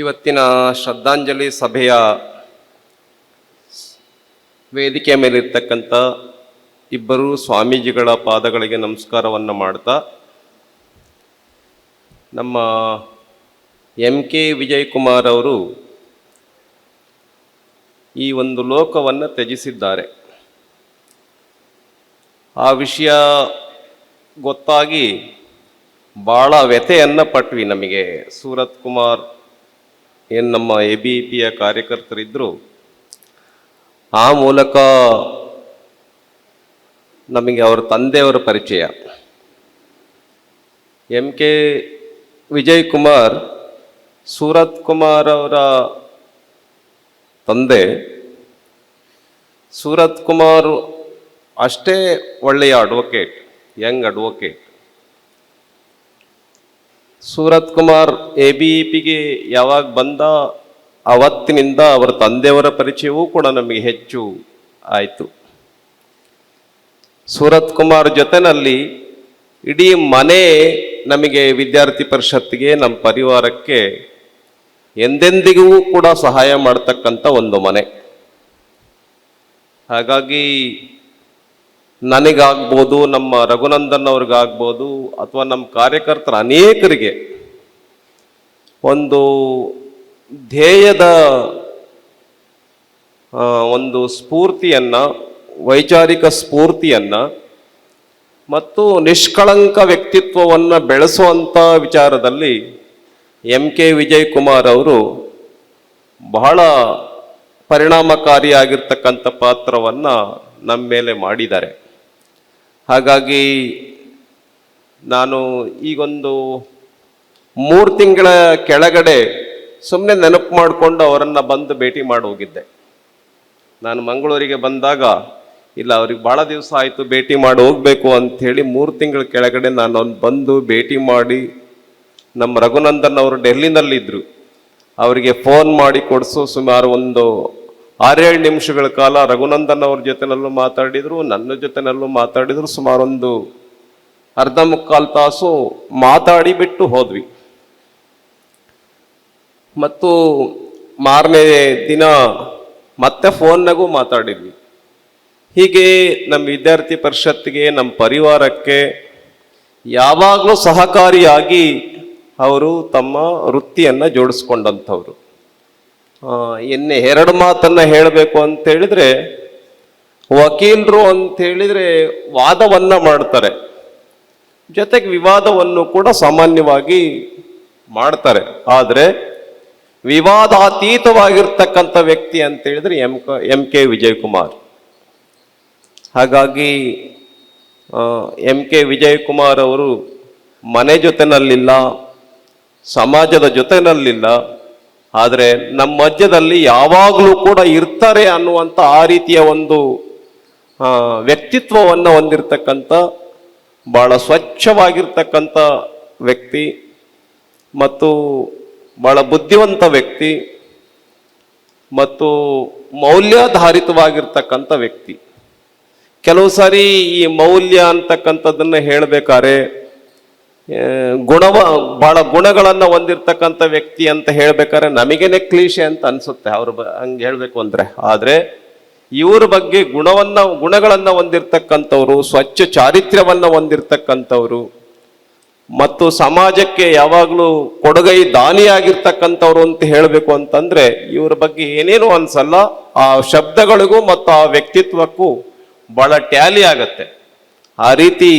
ಇವತ್ತಿನ ಶ್ರದ್ಧಾಂಜಲಿ ಸಭೆಯ ವೇದಿಕೆಯ ಮೇಲಿರ್ತಕ್ಕಂಥ ಇಬ್ಬರು ಸ್ವಾಮೀಜಿಗಳ ಪಾದಗಳಿಗೆ ನಮಸ್ಕಾರವನ್ನು ಮಾಡ್ತಾ, ನಮ್ಮ ಎಂ ಕೆ ವಿಜಯ್ ಕುಮಾರ್ ಅವರು ಈ ಒಂದು ಲೋಕವನ್ನು ತ್ಯಜಿಸಿದ್ದಾರೆ. ಆ ವಿಷಯ ಗೊತ್ತಾಗಿ ಭಾಳ ವ್ಯಥೆಯನ್ನು ಪಟ್ವಿ ನಮಗೆ ಸೂರತ್ ಕುಮಾರ್ ಏನು ನಮ್ಮ ಎ ಬಿ ಪಿಯ ಕಾರ್ಯಕರ್ತರಿದ್ದರು ಆ ಮೂಲಕ ನಮಗೆ ಅವರ ತಂದೆಯವರ ಪರಿಚಯ. ಎಂ ಕೆ ವಿಜಯ್ ಕುಮಾರ್ ಸೂರತ್ ಕುಮಾರ್ ಅವರ ತಂದೆ. ಸೂರತ್ ಕುಮಾರ್ ಅಷ್ಟೇ ಒಳ್ಳೆಯ advocate young advocate Surat Kumar A B ಪಿಗೆ ಯಾವಾಗ ಬಂದ ಅವತ್ತಿನಿಂದ ಅವರ ತಂದೆಯವರ ಪರಿಚಯವೂ ಕೂಡ ನಮಗೆ ಹೆಚ್ಚು ಆಯಿತು. ಸೂರತ್ ಕುಮಾರ್ ಜೊತೆನಲ್ಲಿ ಇಡೀ ಮನೆ ನಮಗೆ ವಿದ್ಯಾರ್ಥಿ ಪರಿಷತ್ತಿಗೆ, ನಮ್ಮ ಪರಿವಾರಕ್ಕೆ ಎಂದೆಂದಿಗೂ ಕೂಡ ಸಹಾಯ ಮಾಡತಕ್ಕಂಥ ಒಂದು ಮನೆ. ಹಾಗಾಗಿ ನನಗಾಗ್ಬೋದು, ನಮ್ಮ ರಘುನಂದನ್ ಅವ್ರಿಗಾಗ್ಬೋದು, ಅಥವಾ ನಮ್ಮ ಕಾರ್ಯಕರ್ತರ ಅನೇಕರಿಗೆ ಒಂದು ಧ್ಯೇಯದ ಒಂದು ಸ್ಫೂರ್ತಿಯನ್ನು, ವೈಚಾರಿಕ ಸ್ಫೂರ್ತಿಯನ್ನು ಮತ್ತು ನಿಷ್ಕಳಂಕ ವ್ಯಕ್ತಿತ್ವವನ್ನು ಬೆಳೆಸುವಂಥ ವಿಚಾರದಲ್ಲಿ ಎಂ ಕೆ ವಿಜಯ್ ಕುಮಾರ್ ಅವರು ಬಹಳ ಪರಿಣಾಮಕಾರಿಯಾಗಿರ್ತಕ್ಕಂಥ ಪಾತ್ರವನ್ನು ನಮ್ಮ ಮೇಲೆ ಮಾಡಿದ್ದಾರೆ. ಹಾಗಾಗಿ ನಾನು ಈಗೊಂದು ಮೂರು ತಿಂಗಳ ಕೆಳಗಡೆ ಸುಮ್ಮನೆ ನೆನಪು ಮಾಡಿಕೊಂಡು ಅವರನ್ನು ಬಂದು ಭೇಟಿ ಮಾಡಿ ಹೋಗಿದ್ದೆ. ನಾನು ಮಂಗಳೂರಿಗೆ ಬಂದಾಗ, ಇಲ್ಲ, ಅವ್ರಿಗೆ ಭಾಳ ದಿವಸ ಆಯಿತು ಭೇಟಿ ಮಾಡಿ ಹೋಗಬೇಕು ಅಂಥೇಳಿ ಮೂರು ತಿಂಗಳ ಕೆಳಗಡೆ ನಾನು ಅವ್ನು ಬಂದು ಭೇಟಿ ಮಾಡಿ ನಮ್ಮ ರಘುನಂದನ್ ಅವರು ಡೆಲ್ಲಿನಲ್ಲಿದ್ದರು ಅವರಿಗೆ ಫೋನ್ ಮಾಡಿ ಕೊಡಿಸು ಸುಮಾರು ಒಂದು ಆರೇಳು ನಿಮಿಷಗಳ ಕಾಲ ರಘುನಂದನ್ ಅವ್ರ ಜೊತೆನಲ್ಲೂ ಮಾತಾಡಿದರು, ನನ್ನ ಜೊತೆನಲ್ಲೂ ಮಾತಾಡಿದರು. ಸುಮಾರೊಂದು ಅರ್ಧ ಮುಕ್ಕಾಲು ತಾಸು ಮಾತಾಡಿ ಬಿಟ್ಟು ಹೋದ್ವಿ. ಮತ್ತು ಮಾರನೇ ದಿನ ಮತ್ತೆ ಫೋನ್ನಾಗೂ ಮಾತಾಡಿದ್ವಿ. ಹೀಗೆ ನಮ್ಮ ವಿದ್ಯಾರ್ಥಿ ಪರಿಷತ್ತಿಗೆ, ನಮ್ಮ ಪರಿವಾರಕ್ಕೆ ಯಾವಾಗಲೂ ಸಹಕಾರಿಯಾಗಿ ಅವರು ತಮ್ಮ ವೃತ್ತಿಯನ್ನು ಜೋಡಿಸ್ಕೊಂಡಂಥವ್ರು. ಇನ್ನು ಎರಡು ಮಾತನ್ನು ಹೇಳಬೇಕು ಅಂತ ಹೇಳಿದ್ರೆ, ವಕೀಲರು ಅಂತ ಹೇಳಿದ್ರೆ ವಾದವನ್ನು ಮಾಡ್ತಾರೆ. ಜೊತೆಗೆ ವಿವಾದವನ್ನು ಕೂಡ ಸಾಮಾನ್ಯವಾಗಿ ಮಾಡ್ತಾರೆ. ಆದರೆ, ವಿವಾದಾತೀತವಾಗಿರ್ತಕ್ಕಂಥ ವ್ಯಕ್ತಿ ಅಂತ ಹೇಳಿದ್ರೆ ಎಂ ಕ, ಎಂ ಕೆ ವಿಜಯಕುಮಾರ್. ಹಾಗಾಗಿ ಎಂ ಕೆ ವಿಜಯಕುಮಾರ್ ಅವರು ಮನೆ ಜೊತೆನಲ್ಲಿಲ್ಲ, ಸಮಾಜದ ಜೊತೆನಲ್ಲಿಲ್ಲ ಆದರೆ ನಮ್ಮ ಮಧ್ಯದಲ್ಲಿ ಯಾವಾಗಲೂ ಕೂಡ ಇರ್ತಾರೆ ಅನ್ನುವಂಥ ಆ ರೀತಿಯ ಒಂದು ವ್ಯಕ್ತಿತ್ವವನ್ನು ಹೊಂದಿರತಕ್ಕಂಥ ಭಾಳ ಸ್ವಚ್ಛವಾಗಿರ್ತಕ್ಕಂಥ ವ್ಯಕ್ತಿ ಮತ್ತು ಭಾಳ ಬುದ್ಧಿವಂತ ವ್ಯಕ್ತಿ ಮತ್ತು ಮೌಲ್ಯಾಧಾರಿತವಾಗಿರ್ತಕ್ಕಂಥ ವ್ಯಕ್ತಿ. ಕೆಲವು ಸಾರಿ ಈ ಮೌಲ್ಯ ಅಂತಕ್ಕಂಥದ್ದನ್ನು ಹೇಳಬೇಕಾದ್ರೆ ಗುಣವ, ಬಹಳ ಗುಣಗಳನ್ನು ಹೊಂದಿರ್ತಕ್ಕಂಥ ವ್ಯಕ್ತಿ ಅಂತ ಹೇಳ್ಬೇಕಾದ್ರೆ ನಮಗೇನೆ ಕ್ಲೀಶೆ ಅಂತ ಅನ್ಸುತ್ತೆ. ಅವ್ರ ಬ, ಹಂಗೆ ಹೇಳಬೇಕು ಅಂದರೆ. ಆದರೆ ಇವ್ರ ಬಗ್ಗೆ ಗುಣವನ್ನು, ಗುಣಗಳನ್ನು ಹೊಂದಿರತಕ್ಕಂಥವ್ರು, ಸ್ವಚ್ಛ ಚಾರಿತ್ರ್ಯವನ್ನು ಹೊಂದಿರತಕ್ಕಂಥವ್ರು, ಮತ್ತು ಸಮಾಜಕ್ಕೆ ಯಾವಾಗಲೂ ಕೊಡುಗೈ ದಾನಿಯಾಗಿರ್ತಕ್ಕಂಥವ್ರು ಅಂತ ಹೇಳಬೇಕು ಅಂತಂದರೆ ಇವ್ರ ಬಗ್ಗೆ ಏನೇನು ಅನ್ಸಲ್ಲ. ಆ ಶಬ್ದಗಳಿಗೂ ಮತ್ತು ಆ ವ್ಯಕ್ತಿತ್ವಕ್ಕೂ ಬಹಳ ಟ್ಯಾಲಿ ಆಗತ್ತೆ. ಆ ರೀತಿ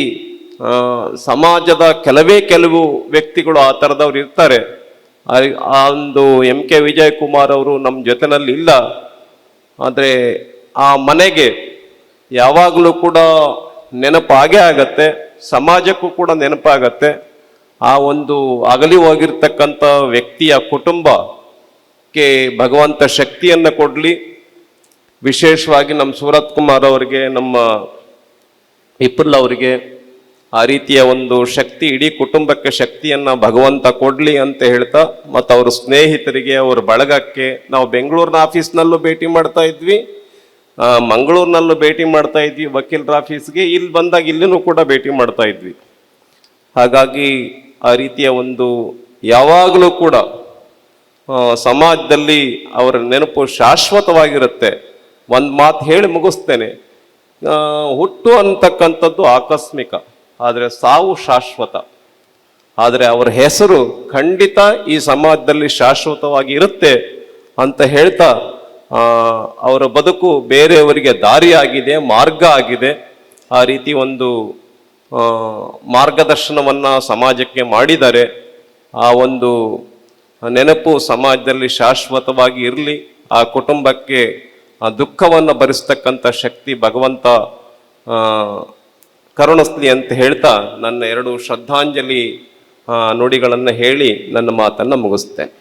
ಸಮಾಜದ ಕೆಲವೇ ಕೆಲವು ವ್ಯಕ್ತಿಗಳು ಆ ಥರದವ್ರು ಇರ್ತಾರೆ. ಆ- ಒಂದು ಎಂ ಕೆ ವಿಜಯ್ ಕುಮಾರ್ ಅವರು ನಮ್ಮ ಜೊತೆನಲ್ಲಿ ಇಲ್ಲ. ಆದರೆ ಆ ಮನೆಗೆ ಯಾವಾಗಲೂ ಕೂಡ ನೆನಪಾಗೇ ಆಗತ್ತೆ, ಸಮಾಜಕ್ಕೂ ಕೂಡ ನೆನಪಾಗತ್ತೆ. ಆ ಒಂದು ಅಗಲಿ ಹೋಗಿರ್ತಕ್ಕಂಥ ವ್ಯಕ್ತಿಯ ಕುಟುಂಬಕ್ಕೆ ಭಗವಂತ ಶಕ್ತಿಯನ್ನು ಕೊಡಲಿ. ವಿಶೇಷವಾಗಿ ನಮ್ಮ ಸೂರತ್ ಕುಮಾರ್ ಅವರಿಗೆ, ನಮ್ಮ ವಿಪುಲ್ ಅವರಿಗೆ ಆ ರೀತಿಯ ಒಂದು ಶಕ್ತಿ, ಇಡೀ ಕುಟುಂಬಕ್ಕೆ ಶಕ್ತಿಯನ್ನ ಭಗವಂತ ಕೊಡ್ಲಿ ಅಂತ ಹೇಳ್ತಾ, ಮತ್ತು ಅವ್ರ ಸ್ನೇಹಿತರಿಗೆ, ಅವ್ರ ಬಳಗಕ್ಕೆ ನಾವು ಬೆಂಗಳೂರಿನ ಆಫೀಸ್ನಲ್ಲೂ ಭೇಟಿ ಮಾಡ್ತಾ ಇದ್ವಿ. ಮಂಗಳೂರಿನಲ್ಲೂ ಭೇಟಿ ಮಾಡ್ತಾ ಇದ್ವಿ, ವಕೀಲರ ಆಫೀಸ್ಗೆ. ಇಲ್ಲಿ ಬಂದಾಗ ಇಲ್ಲಿನೂ ಕೂಡ ಭೇಟಿ ಮಾಡ್ತಾ ಇದ್ವಿ. ಹಾಗಾಗಿ ಆ ರೀತಿಯ ಒಂದು ಯಾವಾಗಲೂ ಕೂಡ ಸಮಾಜದಲ್ಲಿ ಅವರ ನೆನಪು ಶಾಶ್ವತವಾಗಿರುತ್ತೆ. ಒಂದು ಮಾತು ಹೇಳಿ ಮುಗಿಸ್ತೇನೆ. ಹುಟ್ಟು ಅಂತಕ್ಕಂಥದ್ದು ಆಕಸ್ಮಿಕ. ಆದರೆ ಸಾವು ಶಾಶ್ವತ. ಆದರೆ ಅವರ ಹೆಸರು ಖಂಡಿತ ಈ ಸಮಾಜದಲ್ಲಿ ಶಾಶ್ವತವಾಗಿ ಇರುತ್ತೆ ಅಂತ ಹೇಳ್ತಾ ಅವರ ಬದುಕು ಬೇರೆಯವರಿಗೆ ದಾರಿಯಾಗಿದೆ, ಮಾರ್ಗ ಆಗಿದೆ. ಆ ರೀತಿ ಒಂದು ಮಾರ್ಗದರ್ಶನವನ್ನು ಸಮಾಜಕ್ಕೆ ಮಾಡಿದ್ದಾರೆ. ಆ ಒಂದು ನೆನಪು ಸಮಾಜದಲ್ಲಿ ಶಾಶ್ವತವಾಗಿ ಇರಲಿ, ಆ ಕುಟುಂಬಕ್ಕೆ ದುಃಖವನ್ನು ಭರಿಸ್ತಕ್ಕಂಥ ಶಕ್ತಿ ಭಗವಂತ ಕರುಣಿಸ್ಲಿ ಅಂತ ಹೇಳ್ತಾ ನನ್ನ ಎರಡು ಶ್ರದ್ಧಾಂಜಲಿ ನುಡಿಗಳನ್ನು ಹೇಳಿ ನನ್ನ ಮಾತನ್ನು ಮುಗಿಸ್ತೇನೆ.